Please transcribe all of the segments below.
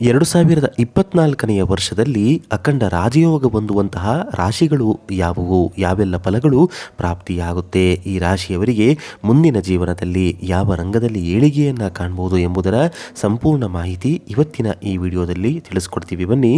ಎರಡು ಸಾವಿರದ ಇಪ್ಪತ್ನಾಲ್ಕನೆಯ ವರ್ಷದಲ್ಲಿ ಅಖಂಡ ರಾಜಯೋಗ ಹೊಂದುವಂತಹ ರಾಶಿಗಳು ಯಾವುವು? ಯಾವೆಲ್ಲ ಫಲಗಳು ಪ್ರಾಪ್ತಿಯಾಗುತ್ತೆ? ಈ ರಾಶಿಯವರಿಗೆ ಮುಂದಿನ ಜೀವನದಲ್ಲಿ ಯಾವ ರಂಗದಲ್ಲಿ ಏಳಿಗೆಯನ್ನು ಕಾಣಬಹುದು ಎಂಬುದರ ಸಂಪೂರ್ಣ ಮಾಹಿತಿ ಇವತ್ತಿನ ಈ ವಿಡಿಯೋದಲ್ಲಿ ತಿಳಿಸ್ಕೊಡ್ತೀವಿ. ಬನ್ನಿ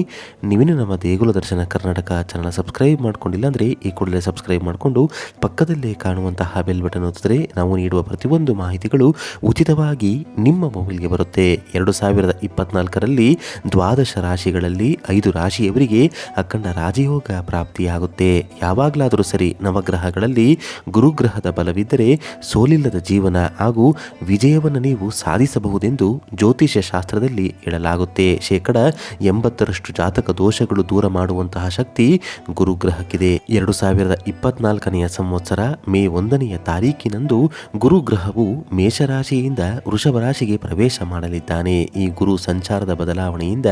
ನೀವಿನ ನಮ್ಮ ದೇಗುಲ ದರ್ಶನ ಕರ್ನಾಟಕ ಚಾನಲ್ ಸಬ್ಸ್ಕ್ರೈಬ್ ಮಾಡಿಕೊಂಡಿಲ್ಲ ಅಂದರೆ ಈ ಕೂಡಲೇ ಸಬ್ಸ್ಕ್ರೈಬ್ ಮಾಡಿಕೊಂಡು ಪಕ್ಕದಲ್ಲೇ ಕಾಣುವಂತಹ ಬೆಲ್ ಬಟನ್ ಒತ್ತಿದ್ರೆ ನಾವು ನೀಡುವ ಪ್ರತಿಯೊಂದು ಮಾಹಿತಿಗಳು ಉಚಿತವಾಗಿ ನಿಮ್ಮ ಮೊಬೈಲ್ಗೆ ಬರುತ್ತೆ. ಎರಡು ಸಾವಿರದ ಇಪ್ಪತ್ನಾಲ್ಕರಲ್ಲಿ ದ್ವಾದಶ ರಾಶಿಗಳಲ್ಲಿ ಐದು ರಾಶಿಯವರಿಗೆ ಅಖಂಡ ರಾಜಯೋಗ ಪ್ರಾಪ್ತಿಯಾಗುತ್ತೆ. ಯಾವಾಗಲಾದರೂ ಸರಿ ನವಗ್ರಹಗಳಲ್ಲಿ ಗುರುಗ್ರಹದ ಬಲವಿದ್ದರೆ ಸೋಲಿಲ್ಲದ ಜೀವನ ಹಾಗೂ ವಿಜಯವನ್ನು ನೀವು ಸಾಧಿಸಬಹುದೆಂದು ಜ್ಯೋತಿಷ್ಯ ಶಾಸ್ತ್ರದಲ್ಲಿ ಹೇಳಲಾಗುತ್ತೆ. ಶೇಕಡ ಎಂಬತ್ತರಷ್ಟು ಜಾತಕ ದೋಷಗಳು ದೂರ ಮಾಡುವಂತಹ ಶಕ್ತಿ ಗುರುಗ್ರಹಕ್ಕಿದೆ. ಎರಡು ಸಾವಿರದ ಇಪ್ಪತ್ನಾಲ್ಕನೆಯ ಸಂವತ್ಸರ ಮೇ ಒಂದನೆಯ ತಾರೀಕಿನಂದು ಗುರುಗ್ರಹವು ಮೇಷರಾಶಿಯಿಂದ ವೃಷಭ ರಾಶಿಗೆ ಪ್ರವೇಶ ಮಾಡಲಿದ್ದಾನೆ. ಈ ಗುರು ಸಂಚಾರದ ಬದಲಾವಣೆಯಿಂದ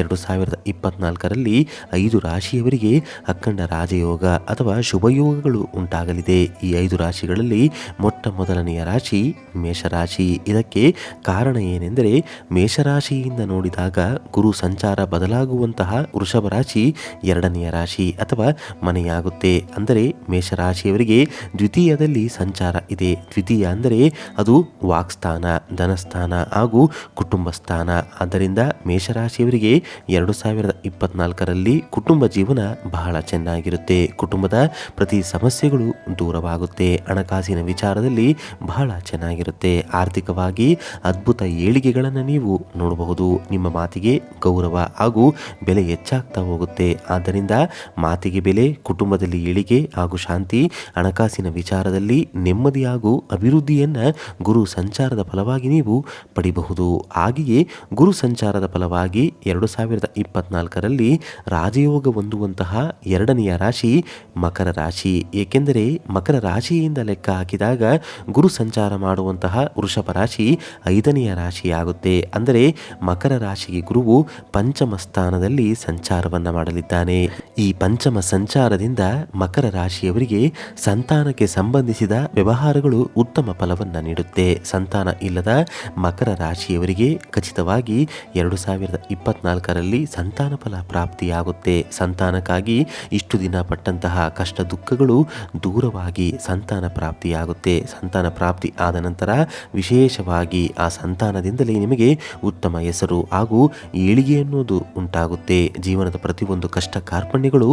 ಎರಡು ಸಾವಿರದ ಇಪ್ಪತ್ನಾಲ್ಕರಲ್ಲಿ ಐದು ರಾಶಿಯವರಿಗೆ ಅಖಂಡ ರಾಜಯೋಗ ಅಥವಾ ಶುಭಯೋಗಗಳು ಉಂಟಾಗಲಿದೆ. ಈ ಐದು ರಾಶಿಗಳಲ್ಲಿ ಮೊಟ್ಟ ಮೊದಲನೆಯ ರಾಶಿ ಮೇಷರಾಶಿ. ಇದಕ್ಕೆ ಕಾರಣ ಏನೆಂದರೆ ಮೇಷರಾಶಿಯಿಂದ ನೋಡಿದಾಗ ಗುರು ಸಂಚಾರ ಬದಲಾಗುವಂತಹ ವೃಷಭ ರಾಶಿ ಎರಡನೆಯ ರಾಶಿ ಅಥವಾ ಮನೆಯಾಗುತ್ತೆ. ಅಂದರೆ ಮೇಷರಾಶಿಯವರಿಗೆ ದ್ವಿತೀಯದಲ್ಲಿ ಸಂಚಾರ ಇದೆ. ದ್ವಿತೀಯ ಅಂದರೆ ಅದು ವಾಕ್ಸ್ಥಾನ, ಧನಸ್ಥಾನ ಹಾಗೂ ಕುಟುಂಬ ಸ್ಥಾನ ಆದ್ದರಿಂದ ಮೇಷರಾಶಿಯವರಿಗೆ ಎರಡು ಸಾವಿರದ ಇಪ್ಪತ್ನಾಲ್ಕರಲ್ಲಿ ಕುಟುಂಬ ಜೀವನ ಬಹಳ ಚೆನ್ನಾಗಿರುತ್ತೆ. ಕುಟುಂಬದ ಪ್ರತಿ ಸಮಸ್ಯೆಗಳು ದೂರವಾಗುತ್ತೆ. ಹಣಕಾಸಿನ ವಿಚಾರದಲ್ಲಿ ಬಹಳ ಚೆನ್ನಾಗಿರುತ್ತೆ. ಆರ್ಥಿಕವಾಗಿ ಅದ್ಭುತ ಏಳಿಗೆಗಳನ್ನು ನೀವು ನೋಡಬಹುದು. ನಿಮ್ಮ ಮಾತಿಗೆ ಗೌರವ ಹಾಗೂ ಬೆಲೆ ಹೆಚ್ಚಾಗ್ತಾ ಹೋಗುತ್ತೆ. ಆದ್ದರಿಂದ ಮಾತಿಗೆ ಬೆಲೆ, ಕುಟುಂಬದಲ್ಲಿ ಏಳಿಗೆ ಹಾಗೂ ಶಾಂತಿ, ಹಣಕಾಸಿನ ವಿಚಾರದಲ್ಲಿ ನೆಮ್ಮದಿ ಹಾಗೂ ಅಭಿವೃದ್ಧಿಯನ್ನು ಗುರು ಸಂಚಾರದ ಫಲವಾಗಿ ನೀವು ಪಡಿಬಹುದು. ಹಾಗೆಯೇ ಗುರು ಸಂಚಾರದ ಫಲವಾಗಿ ಎರಡು ಸಾವಿರದ ಇಪ್ಪತ್ನಾಲ್ಕರಲ್ಲಿ ರಾಜಯೋಗ ಹೊಂದುವಂತಹ ಎರಡನೆಯ ರಾಶಿ ಮಕರ ರಾಶಿ. ಏಕೆಂದರೆ ಮಕರ ರಾಶಿಯಿಂದ ಲೆಕ್ಕ ಹಾಕಿದಾಗ ಗುರು ಸಂಚಾರ ಮಾಡುವಂತಹ ವೃಷಭ ರಾಶಿ ಐದನೆಯ ರಾಶಿಯಾಗುತ್ತೆ. ಅಂದರೆ ಮಕರ ರಾಶಿಗೆ ಗುರುವು ಪಂಚಮ ಸ್ಥಾನದಲ್ಲಿ ಸಂಚಾರವನ್ನು ಮಾಡಲಿದ್ದಾನೆ. ಈ ಪಂಚಮ ಸಂಚಾರದಿಂದ ಮಕರ ರಾಶಿಯವರಿಗೆ ಸಂತಾನಕ್ಕೆ ಸಂಬಂಧಿಸಿದ ವ್ಯವಹಾರಗಳು ಉತ್ತಮ ಫಲವನ್ನು ನೀಡುತ್ತೆ. ಸಂತಾನ ಇಲ್ಲದ ಮಕರ ರಾಶಿಯವರಿಗೆ ಖಚಿತವಾಗಿ ಎರಡು ಸಾವಿರದ ಇಪ್ಪತ್ನಾಲ್ಕರಲ್ಲಿ ಸಂತಾನ ಫಲ ಪ್ರಾಪ್ತಿಯಾಗುತ್ತೆ. ಸಂತಾನಕ್ಕಾಗಿ ಇಷ್ಟು ದಿನ ಪಟ್ಟಂತಹ ಕಷ್ಟ ದುಃಖಗಳು ದೂರವಾಗಿ ಸಂತಾನ ಪ್ರಾಪ್ತಿಯಾಗುತ್ತೆ. ಸಂತಾನ ಪ್ರಾಪ್ತಿ ಆದ ನಂತರ ವಿಶೇಷವಾಗಿ ಆ ಸಂತಾನದಿಂದಲೇ ನಿಮಗೆ ಉತ್ತಮ ಹೆಸರು ಹಾಗೂ ಏಳಿಗೆ ಅನ್ನೋದು ಉಂಟಾಗುತ್ತೆ. ಜೀವನದ ಪ್ರತಿಯೊಂದು ಕಷ್ಟ ಕಾರ್ಪಣ್ಯಗಳು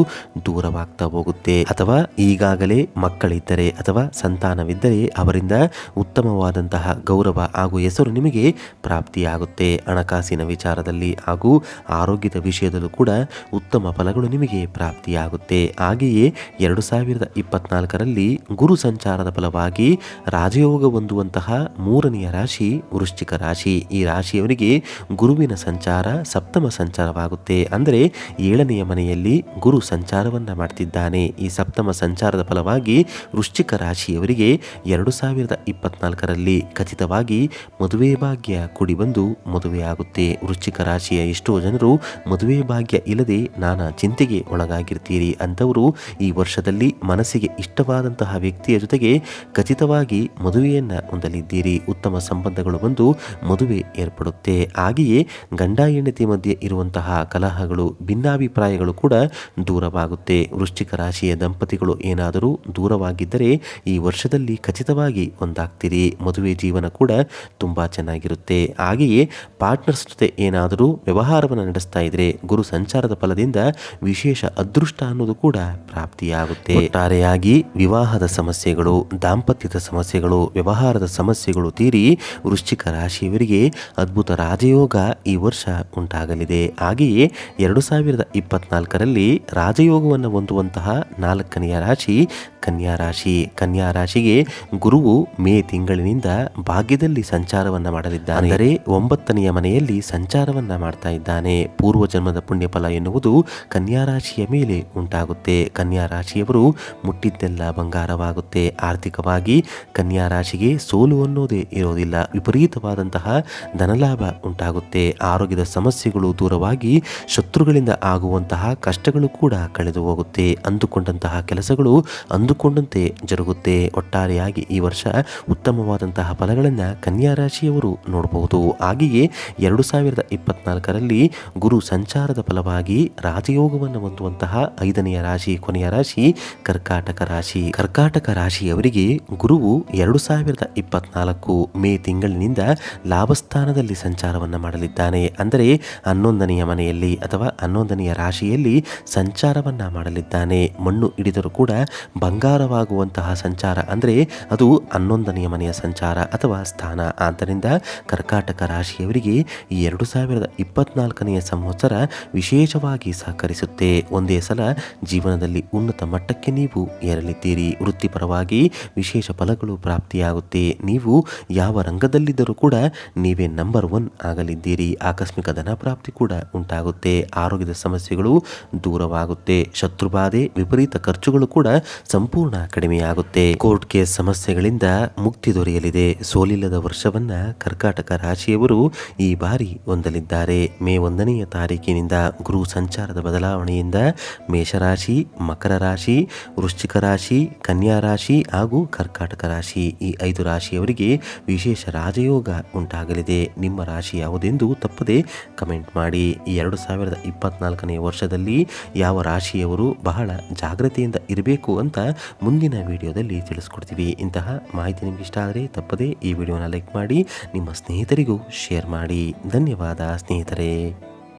ದೂರವಾಗ್ತಾ ಹೋಗುತ್ತೆ. ಅಥವಾ ಈಗಾಗಲೇ ಮಕ್ಕಳಿದ್ದರೆ ಅಥವಾ ಸಂತಾನವಿದ್ದರೆ ಅವರಿಂದ ಉತ್ತಮವಾದಂತಹ ಗೌರವ ಹಾಗೂ ಹೆಸರು ನಿಮಗೆ ಪ್ರಾಪ್ತಿಯಾಗುತ್ತೆ. ಹಣಕಾಸಿನ ವಿಚಾರದಲ್ಲಿ ಹಾಗೂ ಆರೋಗ್ಯದ ವಿಷಯದಲ್ಲೂ ಕೂಡ ಉತ್ತಮ ಫಲಗಳು ನಿಮಗೆ ಪ್ರಾಪ್ತಿಯಾಗುತ್ತೆ. ಹಾಗೆಯೇ ಎರಡು ಸಾವಿರದ ಇಪ್ಪತ್ನಾಲ್ಕರಲ್ಲಿ ಗುರು ಸಂಚಾರದ ಫಲವಾಗಿ ರಾಜಯೋಗ ಹೊಂದುವಂತಹ ಮೂರನೆಯ ರಾಶಿ ವೃಶ್ಚಿಕ ರಾಶಿ. ಈ ರಾಶಿಯವರಿಗೆ ಗುರುವಿನ ಸಂಚಾರ ಸಪ್ತಮ ಸಂಚಾರವಾಗುತ್ತೆ. ಅಂದರೆ ಏಳನೆಯ ಮನೆಯಲ್ಲಿ ಗುರು ಸಂಚಾರವನ್ನು ಮಾಡ್ತಿದ್ದಾನೆ. ಈ ಸಪ್ತಮ ಸಂಚಾರದ ಫಲವಾಗಿ ವೃಶ್ಚಿಕ ರಾಶಿಯವರಿಗೆ ಎರಡು ಸಾವಿರದ ಇಪ್ಪತ್ನಾಲ್ಕರಲ್ಲಿ ಖಚಿತವಾಗಿ ಮದುವೆ ಭಾಗ್ಯ ಕೂಡಿ ಬಂದು ಮದುವೆಯಾಗುತ್ತೆ. ವೃಶ್ಚಿಕ ರಾಶಿಯ ಎಷ್ಟೋ ಜನರು ಮದುವೆ ಭಾಗ್ಯ ಇಲ್ಲದೆ ನಾನಾ ಚಿಂತೆಗೆ ಒಳಗಾಗಿರ್ತೀರಿ ಅಂಥವರು ಈ ವರ್ಷದಲ್ಲಿ ಮನಸ್ಸಿಗೆ ಇಷ್ಟವಾದಂತಹ ವ್ಯಕ್ತಿಯ ಜೊತೆಗೆ ಖಚಿತವಾಗಿ ಮದುವೆಯನ್ನು ಹೊಂದಲಿದ್ದೀರಿ. ಉತ್ತಮ ಸಂಬಂಧಗಳು ಬಂದು ಮದುವೆ ಏರ್ಪಡುತ್ತೆ. ಹಾಗೆಯೇ ಗಂಡ ಹೆಂಡತಿ ಮಧ್ಯೆ ಇರುವಂತಹ ಕಲಹಗಳು, ಭಿನ್ನಾಭಿಪ್ರಾಯಗಳು ಕೂಡ ದೂರವಾಗುತ್ತೆ. ವೃಶ್ಚಿಕ ರಾಶಿಯ ದಂಪತಿಗಳು ಏನಾದರೂ ದೂರವಾಗಿದ್ದರೆ ಈ ವರ್ಷದಲ್ಲಿ ಖಚಿತವಾಗಿ ಒಂದಾಗ್ತೀರಿ. ಮದುವೆ ಜೀವನ ಕೂಡ ತುಂಬ ಚೆನ್ನಾಗಿರುತ್ತೆ. ಹಾಗೆಯೇ ಪಾರ್ಟ್ನರ್ಸ್ ಜೊತೆ ವ್ಯವಹಾರವನ್ನು ನಡೆಸ್ತಾ ಇದ್ರೆ ಗುರು ಸಂಚಾರದ ಫಲದಿಂದ ವಿಶೇಷ ಅದೃಷ್ಟ ಅನ್ನೋದು ಕೂಡ ಪ್ರಾಪ್ತಿಯಾಗುತ್ತೆ. ಒಟ್ಟಾರೆಯಾಗಿ ವಿವಾಹದ ಸಮಸ್ಯೆಗಳು, ದಾಂಪತ್ಯದ ಸಮಸ್ಯೆಗಳು, ವ್ಯವಹಾರದ ಸಮಸ್ಯೆಗಳು ತೀರಿ ವೃಶ್ಚಿಕ ರಾಶಿಯವರಿಗೆ ಅದ್ಭುತ ರಾಜಯೋಗ ಈ ವರ್ಷ ಉಂಟಾಗಲಿದೆ. ಹಾಗೆಯೇ ಎರಡು ಸಾವಿರದ ಇಪ್ಪತ್ನಾಲ್ಕರಲ್ಲಿ ರಾಜಯೋಗವನ್ನು ಹೊಂದುವಂತಹ ನಾಲ್ಕನೆಯ ರಾಶಿ ಕನ್ಯಾ ರಾಶಿ. ಕನ್ಯಾ ರಾಶಿಗೆ ಗುರುವು ಮೇ ತಿಂಗಳಿನಿಂದ ಭಾಗ್ಯದಲ್ಲಿ ಸಂಚಾರವನ್ನ ಮಾಡಲಿದ್ದಾನೆ. ಅಂದರೆ ಒಂಬತ್ತನೆಯ ಮನೆಯಲ್ಲಿ ಸಂಚಾರವನ್ನ ಮಾಡ್ತಾ ಇದ್ದಾನೆ. ಪೂರ್ವ ಜನ್ಮದ ಪುಣ್ಯ ಫಲ ಎನ್ನುವುದು ಕನ್ಯಾ ರಾಶಿಯ ಮೇಲೆ ಉಂಟಾಗುತ್ತೆ. ಕನ್ಯಾ ರಾಶಿಯವರು ಮುಟ್ಟಿದ್ದೆಲ್ಲ ಬಂಗಾರವಾಗುತ್ತೆ. ಆರ್ಥಿಕವಾಗಿ ಕನ್ಯಾ ರಾಶಿಗೆ ಸೋಲು ಅನ್ನೋದೇ ಇರೋದಿಲ್ಲ. ವಿಪರೀತವಾದಂತಹ ಧನಲಾಭ ಉಂಟಾಗುತ್ತೆ. ಆರೋಗ್ಯದ ಸಮಸ್ಯೆಗಳು ದೂರವಾಗಿ ಶತ್ರುಗಳಿಂದ ಆಗುವಂತಹ ಕಷ್ಟಗಳು ಕೂಡ ಕಳೆದು ಹೋಗುತ್ತೆ. ಅಂದುಕೊಂಡಂತಹ ಕೆಲಸಗಳು ಅಂದು ಅಂದುಕೊಂಡಂತೆ ಜರುಗುತ್ತೆ. ಒಟ್ಟಾರೆಯಾಗಿ ಈ ವರ್ಷ ಉತ್ತಮವಾದಂತಹ ಫಲಗಳನ್ನು ಕನ್ಯಾ ರಾಶಿಯವರು ನೋಡಬಹುದು. ಹಾಗೆಯೇ ಎರಡು ಸಾವಿರದ ಇಪ್ಪತ್ನಾಲ್ಕರಲ್ಲಿ ಗುರು ಸಂಚಾರದ ಫಲವಾಗಿ ರಾಜಯೋಗವನ್ನು ಹೊಂದುವಂತಹ ಐದನೆಯ ರಾಶಿ, ಕೊನೆಯ ರಾಶಿ, ಕರ್ಕಾಟಕ ರಾಶಿ. ಕರ್ಕಾಟಕ ರಾಶಿಯವರಿಗೆ ಗುರುವು ಎರಡು ಸಾವಿರದ ಇಪ್ಪತ್ನಾಲ್ಕು ಮೇ ತಿಂಗಳಿನಿಂದ ಲಾಭಸ್ಥಾನದಲ್ಲಿ ಸಂಚಾರವನ್ನು ಮಾಡಲಿದ್ದಾನೆ. ಅಂದರೆ ಹನ್ನೊಂದನೆಯ ಮನೆಯಲ್ಲಿ ಅಥವಾ ಹನ್ನೊಂದನೆಯ ರಾಶಿಯಲ್ಲಿ ಸಂಚಾರವನ್ನು ಮಾಡಲಿದ್ದಾನೆ. ಮಣ್ಣು ಹಿಡಿದರೂ ಕೂಡ ಬಂಗಾರವಾಗುವಂತಹ ಸಂಚಾರ ಅಂದರೆ ಅದು ಹನ್ನೊಂದನೆಯ ಮನೆಯ ಸಂಚಾರ ಅಥವಾ ಸ್ಥಾನ. ಆದ್ದರಿಂದ ಕರ್ಕಾಟಕ ರಾಶಿಯವರಿಗೆ ಈ ಎರಡು ಸಾವಿರದ ಇಪ್ಪತ್ನಾಲ್ಕನೆಯ ಸಂವತ್ಸರ ವಿಶೇಷವಾಗಿ ಸಹಕರಿಸುತ್ತೆ. ಒಂದೇ ಸಲ ಜೀವನದಲ್ಲಿ ಉನ್ನತ ಮಟ್ಟಕ್ಕೆ ನೀವು ಏರಲಿದ್ದೀರಿ. ವೃತ್ತಿಪರವಾಗಿ ವಿಶೇಷ ಫಲಗಳು ಪ್ರಾಪ್ತಿಯಾಗುತ್ತೆ. ನೀವು ಯಾವ ರಂಗದಲ್ಲಿದ್ದರೂ ಕೂಡ ನೀವೇ ನಂಬರ್ ಒನ್ ಆಗಲಿದ್ದೀರಿ. ಆಕಸ್ಮಿಕ ಧನ ಪ್ರಾಪ್ತಿ ಕೂಡ ಉಂಟಾಗುತ್ತೆ. ಆರೋಗ್ಯದ ಸಮಸ್ಯೆಗಳು ದೂರವಾಗುತ್ತೆ. ಶತ್ರುಬಾಧೆ, ವಿಪರೀತ ಖರ್ಚುಗಳು ಕೂಡ ಸಂಪೂರ್ಣ ಕಡಿಮೆಯಾಗುತ್ತೆ. ಕೋರ್ಟ್ ಕೇಸ್ ಸಮಸ್ಯೆಗಳಿಂದ ಮುಕ್ತಿ ದೊರೆಯಲಿದೆ. ಸೋಲಿಲ್ಲದ ವರ್ಷವನ್ನ ಕರ್ಕಾಟಕ ರಾಶಿಯವರು ಈ ಬಾರಿ ಹೊಂದಲಿದ್ದಾರೆ. ಮೇ ಒಂದನೆಯ ತಾರೀಕಿನಿಂದ ಗುರು ಸಂಚಾರದ ಬದಲಾವಣೆಯಿಂದ ಮೇಷರಾಶಿ, ಮಕರ ರಾಶಿ, ವೃಶ್ಚಿಕ ರಾಶಿ, ಕನ್ಯಾ ರಾಶಿ ಹಾಗೂ ಕರ್ಕಾಟಕ ರಾಶಿ ಈ ಐದು ರಾಶಿಯವರಿಗೆ ವಿಶೇಷ ರಾಜಯೋಗ ಉಂಟಾಗಲಿದೆ. ನಿಮ್ಮ ರಾಶಿ ಯಾವುದೆಂದು ತಪ್ಪದೆ ಕಮೆಂಟ್ ಮಾಡಿ. ಈ ಎರಡು ಸಾವಿರದ ಇಪ್ಪತ್ನಾಲ್ಕನೇ ವರ್ಷದಲ್ಲಿ ಯಾವ ರಾಶಿಯವರು ಬಹಳ ಜಾಗ್ರತೆಯಿಂದ ಇರಬೇಕು ಅಂತ ಮುಂದಿನ ವಿಡಿಯೋದಲ್ಲಿ ತಿಳಿಸ್ಕೊಡ್ತೀವಿ. ಇಂತಹ ಮಾಹಿತಿ ನಿಮ್ಗೆ ಇಷ್ಟ ಆದರೆ ತಪ್ಪದೇ ಈ ವಿಡಿಯೋನ ಲೈಕ್ ಮಾಡಿ, ನಿಮ್ಮ ಸ್ನೇಹಿತರಿಗೂ ಶೇರ್ ಮಾಡಿ. ಧನ್ಯವಾದ ಸ್ನೇಹಿತರೆ.